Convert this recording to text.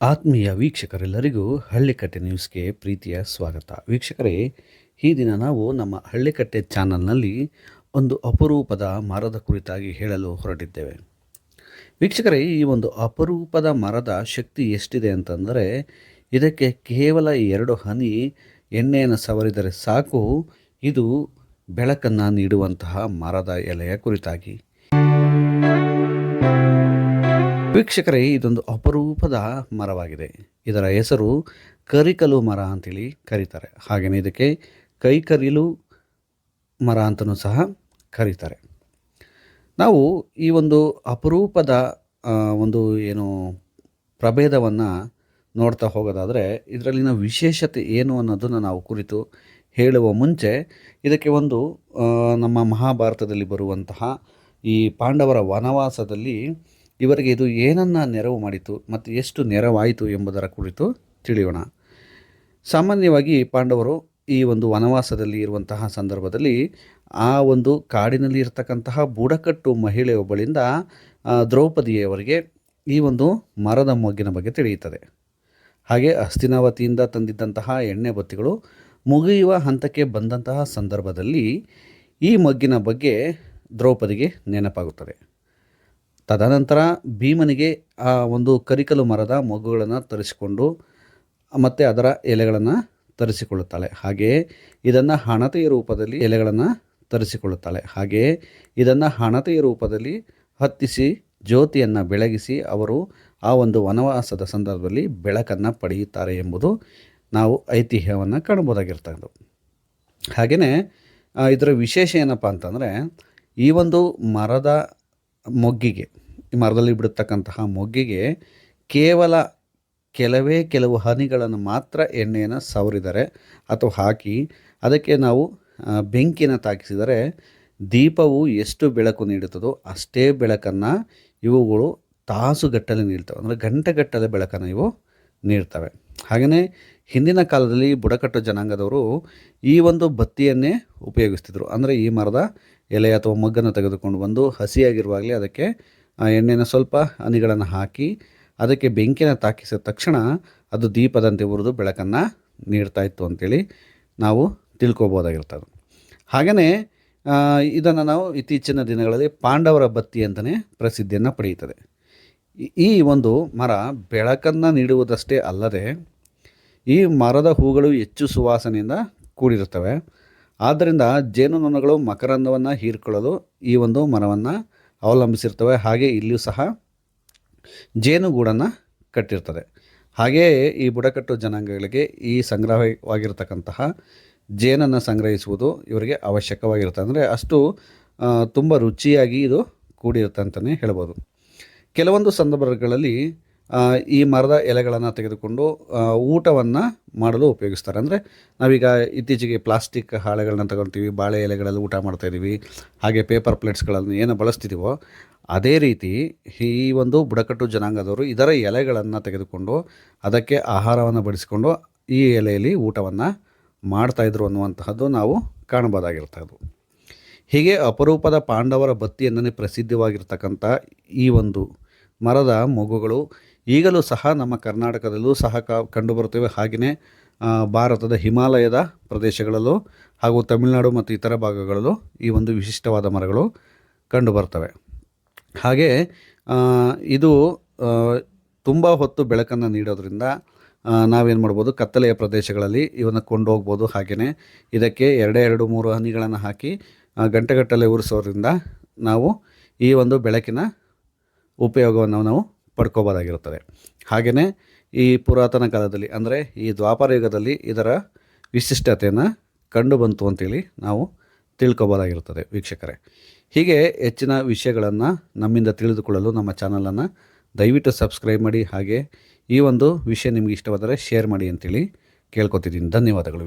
ಆತ್ಮೀಯ ವೀಕ್ಷಕರೆಲ್ಲರಿಗೂ ಹಳ್ಳಿಕಟ್ಟೆ ನ್ಯೂಸ್ಗೆ ಪ್ರೀತಿಯ ಸ್ವಾಗತ. ವೀಕ್ಷಕರೇ, ಈ ದಿನ ನಾವು ನಮ್ಮ ಹಳ್ಳಿಕಟ್ಟೆ ಚಾನಲ್ನಲ್ಲಿ ಒಂದು ಅಪರೂಪದ ಮರದ ಕುರಿತಾಗಿ ಹೇಳಲು ಹೊರಟಿದ್ದೇವೆ. ವೀಕ್ಷಕರೇ, ಈ ಒಂದು ಅಪರೂಪದ ಮರದ ಶಕ್ತಿ ಎಷ್ಟಿದೆ ಅಂತಂದರೆ, ಇದಕ್ಕೆ ಕೇವಲ ಎರಡು ಹನಿ ಎಣ್ಣೆಯನ್ನು ಸವರಿದರೆ ಸಾಕು, ಇದು ಬೆಳಕನ್ನು ನೀಡುವಂತಹ ಮರದ ಎಲೆಯ ಕುರಿತಾಗಿ. ವೀಕ್ಷಕರೇ, ಇದೊಂದು ಅಪರೂಪದ ಮರವಾಗಿದೆ. ಇದರ ಹೆಸರು ಕರಿಕಲು ಮರ ಅಂತೇಳಿ ಕರೀತಾರೆ. ಹಾಗೆಯೇ ಇದಕ್ಕೆ ಕೈಕರಿಲು ಮರ ಅಂತಲೂ ಸಹ ಕರೀತಾರೆ. ನಾವು ಈ ಒಂದು ಅಪರೂಪದ ಒಂದು ಏನು ಪ್ರಭೇದವನ್ನು ನೋಡ್ತಾ ಹೋಗೋದಾದರೆ, ಇದರಲ್ಲಿನ ವಿಶೇಷತೆ ಏನು ಅನ್ನೋದನ್ನು ನಾವು ಕುರಿತು ಹೇಳುವ ಮುಂಚೆ, ಇದಕ್ಕೆ ಒಂದು ನಮ್ಮ ಮಹಾಭಾರತದಲ್ಲಿ ಬರುವಂತಹ ಈ ಪಾಂಡವರ ವನವಾಸದಲ್ಲಿ ಇವರಿಗೆ ಇದು ಏನನ್ನ ನೆರವು ಮಾಡಿತು ಮತ್ತು ಎಷ್ಟು ನೆರವಾಯಿತು ಎಂಬುದರ ಕುರಿತು ತಿಳಿಯೋಣ. ಸಾಮಾನ್ಯವಾಗಿ ಪಾಂಡವರು ಈ ಒಂದು ವನವಾಸದಲ್ಲಿ ಇರುವಂತಹ ಸಂದರ್ಭದಲ್ಲಿ ಆ ಒಂದು ಕಾಡಿನಲ್ಲಿ ಇರತಕ್ಕಂತಹ ಬುಡಕಟ್ಟು ಮಹಿಳೆಯೊಬ್ಬಳಿಂದ ದ್ರೌಪದಿಯವರಿಗೆ ಈ ಒಂದು ಮರದ ಮೊಗ್ಗಿನ ಬಗ್ಗೆ ತಿಳಿಯುತ್ತದೆ. ಹಾಗೆ ಅಸ್ತಿನಾವತಿಯಿಂದ ತಂದಿದ್ದಂತಹ ಎಣ್ಣೆ ಬತ್ತಿಗಳು ಮುಗಿಯುವ ಹಂತಕ್ಕೆ ಬಂದಂತಹ ಸಂದರ್ಭದಲ್ಲಿ ಈ ಮೊಗ್ಗಿನ ಬಗ್ಗೆ ದ್ರೌಪದಿಗೆ ನೆನಪಾಗುತ್ತದೆ. ತದನಂತರ ಭೀಮನಿಗೆ ಆ ಒಂದು ಕರಿಕಲು ಮರದ ಮೊಗ್ಗುಗಳನ್ನು ತರಿಸಿಕೊಂಡು ಮತ್ತು ಅದರ ಎಲೆಗಳನ್ನು ತರಿಸಿಕೊಳ್ಳುತ್ತಾಳೆ. ಹಾಗೆಯೇ ಇದನ್ನು ಹಣತೆಯ ರೂಪದಲ್ಲಿ ಎಲೆಗಳನ್ನು ತರಿಸಿಕೊಳ್ಳುತ್ತಾಳೆ. ಹಾಗೆಯೇ ಇದನ್ನು ಹಣತೆಯ ರೂಪದಲ್ಲಿ ಹತ್ತಿಸಿ ಜ್ಯೋತಿಯನ್ನು ಬೆಳಗಿಸಿ ಅವರು ಆ ಒಂದು ವನವಾಸದ ಸಂದರ್ಭದಲ್ಲಿ ಬೆಳಕನ್ನು ಪಡೆಯುತ್ತಾರೆ ಎಂಬುದು ನಾವು ಐತಿಹ್ಯವನ್ನು ಕಾಣಬಹುದಾಗಿರ್ತಕ್ಕಂಥದ್ದು. ಹಾಗೆಯೇ ಇದರ ವಿಶೇಷ ಏನಪ್ಪ ಅಂತಂದರೆ ಈ ಒಂದು ಮರದ ಮೊಗ್ಗಿಗೆ, ಈ ಮರದಲ್ಲಿ ಬಿಡತಕ್ಕಂತಹ ಮೊಗ್ಗಿಗೆ ಕೇವಲ ಕೆಲವೇ ಕೆಲವು ಹನಿಗಳನ್ನು ಮಾತ್ರ ಎಣ್ಣೆಯನ್ನು ಸವರಿದರೆ ಅಥವಾ ಹಾಕಿ ಅದಕ್ಕೆ ನಾವು ಬೆಂಕಿನ ತಾಕಿಸಿದರೆ ದೀಪವು ಎಷ್ಟು ಬೆಳಕು ನೀಡುತ್ತದೋ ಅಷ್ಟೇ ಬೆಳಕನ್ನು ಇವುಗಳು ತಾಸುಗಟ್ಟಲೆ ನೀಡ್ತವೆ. ಅಂದರೆ ಗಂಟೆಗಟ್ಟಲೆ ಬೆಳಕನ್ನು ಇವು ನೀಡ್ತವೆ. ಹಾಗೆಯೇ ಹಿಂದಿನ ಕಾಲದಲ್ಲಿ ಬುಡಕಟ್ಟು ಜನಾಂಗದವರು ಈ ಒಂದು ಬತ್ತಿಯನ್ನೇ ಉಪಯೋಗಿಸ್ತಿದ್ರು. ಅಂದರೆ ಈ ಮರದ ಎಲೆ ಅಥವಾ ಮಗ್ಗನ್ನು ತೆಗೆದುಕೊಂಡು ಬಂದು ಹಸಿಯಾಗಿರುವಾಗಲೇ ಅದಕ್ಕೆ ಎಣ್ಣೆನ ಸ್ವಲ್ಪ ಹನಿಗಳನ್ನು ಹಾಕಿ ಅದಕ್ಕೆ ಬೆಂಕಿನ ತಾಕಿಸಿದ ತಕ್ಷಣ ಅದು ದೀಪದಂತೆ ಉರಿದು ಬೆಳಕನ್ನು ನೀಡ್ತಾ ಇತ್ತು ಅಂತೇಳಿ ನಾವು ತಿಳ್ಕೊಬೋದಾಗಿರ್ತದೆ. ಹಾಗೆಯೇ ಇದನ್ನು ನಾವು ಇತ್ತೀಚಿನ ದಿನಗಳಲ್ಲಿ ಪಾಂಡವರ ಬತ್ತಿ ಅಂತಲೇ ಪ್ರಸಿದ್ಧಿಯನ್ನು ಪಡೆಯುತ್ತದೆ. ಈ- ಒಂದು ಮರ ಬೆಳಕನ್ನು ನೀಡುವುದಷ್ಟೇ ಅಲ್ಲದೆ ಈ ಮರದ ಹೂಗಳು ಹೆಚ್ಚು ಸುವಾಸನೆಯಿಂದ ಕೂಡಿರುತ್ತವೆ. ಆದ್ದರಿಂದ ಜೇನುನೊಣಗಳು ಮಕರಂದವನ್ನು ಹೀರ್ಕೊಳ್ಳಲು ಈ ಒಂದು ಮರವನ್ನು ಅವಲಂಬಿಸಿರ್ತವೆ. ಹಾಗೆ ಇಲ್ಲಿಯೂ ಸಹ ಜೇನುಗೂಡನ್ನು ಕಟ್ಟಿರ್ತದೆ. ಹಾಗೆಯೇ ಈ ಬುಡಕಟ್ಟು ಜನಾಂಗಗಳಿಗೆ ಈ ಸಂಗ್ರಹವಾಗಿರ್ತಕ್ಕಂತಹ ಜೇನನ್ನು ಸಂಗ್ರಹಿಸುವುದು ಇವರಿಗೆ ಅವಶ್ಯಕವಾಗಿರುತ್ತೆ. ಅಂದರೆ ಅಷ್ಟು ತುಂಬ ರುಚಿಯಾಗಿ ಇದು ಕೂಡಿರುತ್ತೆ ಅಂತಲೇ ಹೇಳ್ಬೋದು. ಕೆಲವೊಂದು ಸಂದರ್ಭಗಳಲ್ಲಿ ಈ ಮರದ ಎಲೆಗಳನ್ನು ತೆಗೆದುಕೊಂಡು ಊಟವನ್ನು ಮಾಡಲು ಉಪಯೋಗಿಸ್ತಾರೆ. ಅಂದರೆ ನಾವೀಗ ಇತ್ತೀಚೆಗೆ ಪ್ಲಾಸ್ಟಿಕ್ ಹಾಳೆಗಳನ್ನ ತಗೊಳ್ತೀವಿ ಬಾಳೆ ಎಲೆಗಳಲ್ಲಿ ಊಟ ಮಾಡ್ತಾಯಿದ್ದೀವಿ ಹಾಗೆ ಪೇಪರ್ ಪ್ಲೇಟ್ಸ್ಗಳನ್ನು ಏನು ಬಳಸ್ತಿದ್ದೀವೋ ಅದೇ ರೀತಿ ಈ ಒಂದು ಬುಡಕಟ್ಟು ಜನಾಂಗದವರು ಇದರ ಎಲೆಗಳನ್ನು ತೆಗೆದುಕೊಂಡು, ಅದಕ್ಕೆ ಆಹಾರವನ್ನು ಬಡಿಸಿಕೊಂಡು ಈ ಎಲೆಯಲ್ಲಿ ಊಟವನ್ನು ಮಾಡ್ತಾಯಿದ್ರು ಅನ್ನುವಂತಹದ್ದು ನಾವು ಕಾಣಬಹುದಾಗಿರ್ತದ್ದು ಹೀಗೆ ಅಪರೂಪದ ಪಾಂಡವರ ಬತ್ತಿಯನ್ನೇ ಪ್ರಸಿದ್ಧವಾಗಿರ್ತಕ್ಕಂಥ ಈ ಒಂದು ಮರದ ಮೊಗ್ಗುಗಳು ಈಗಲೂ ಸಹ ನಮ್ಮ ಕರ್ನಾಟಕದಲ್ಲೂ ಸಹ ಕ ಕಂಡುಬರುತ್ತವೆ. ಹಾಗೆಯೇ ಭಾರತದ ಹಿಮಾಲಯದ ಪ್ರದೇಶಗಳಲ್ಲೂ ಹಾಗೂ ತಮಿಳುನಾಡು ಮತ್ತು ಇತರ ಭಾಗಗಳಲ್ಲೂ ಈ ಒಂದು ವಿಶಿಷ್ಟವಾದ ಮರಗಳು ಕಂಡುಬರ್ತವೆ. ಹಾಗೆ ಇದು ತುಂಬ ಹೊತ್ತು ಬೆಳಕನ್ನು ನೀಡೋದ್ರಿಂದ ನಾವೇನು ಮಾಡ್ಬೋದು, ಕತ್ತಲೆಯ ಪ್ರದೇಶಗಳಲ್ಲಿ ಇವನ್ನು ಕೊಂಡೋಗ್ಬೋದು. ಹಾಗೆಯೇ, ಇದಕ್ಕೆ ಎರಡೇ ಎರಡು ಮೂರು ಹನಿಗಳನ್ನು ಹಾಕಿ ಗಂಟೆಗಟ್ಟಲೆ ಉರಿಸೋದ್ರಿಂದ ನಾವು ಈ ಒಂದು ಬೆಳಕಿನ ಉಪಯೋಗವನ್ನು ನಾವು ಪಡ್ಕೋಬೋದಾಗಿರುತ್ತದೆ ಹಾಗೆಯೇ ಈ ಪುರಾತನ ಕಾಲದಲ್ಲಿ, ಅಂದರೆ ಈ ದ್ವಾಪರ ಯುಗದಲ್ಲಿ ಇದರ ವಿಶಿಷ್ಟತೆಯನ್ನು ಕಂಡು ಬಂತು ಅಂತೇಳಿ ನಾವು ತಿಳ್ಕೊಬೋದಾಗಿರುತ್ತದೆ ವೀಕ್ಷಕರೇ. ಹೀಗೆ ಹೆಚ್ಚಿನ ವಿಷಯಗಳನ್ನು ನಮ್ಮಿಂದ ತಿಳಿದುಕೊಳ್ಳಲು ನಮ್ಮ ಚಾನಲನ್ನು ದಯವಿಟ್ಟು ಸಬ್ಸ್ಕ್ರೈಬ್ ಮಾಡಿ, ಹಾಗೆ ಈ ಒಂದು ವಿಷಯ ನಿಮಗೆ ಇಷ್ಟವಾದರೆ ಶೇರ್ ಮಾಡಿ ಅಂತೇಳಿ ಕೇಳ್ಕೊತಿದ್ದೀನಿ. ಧನ್ಯವಾದಗಳು.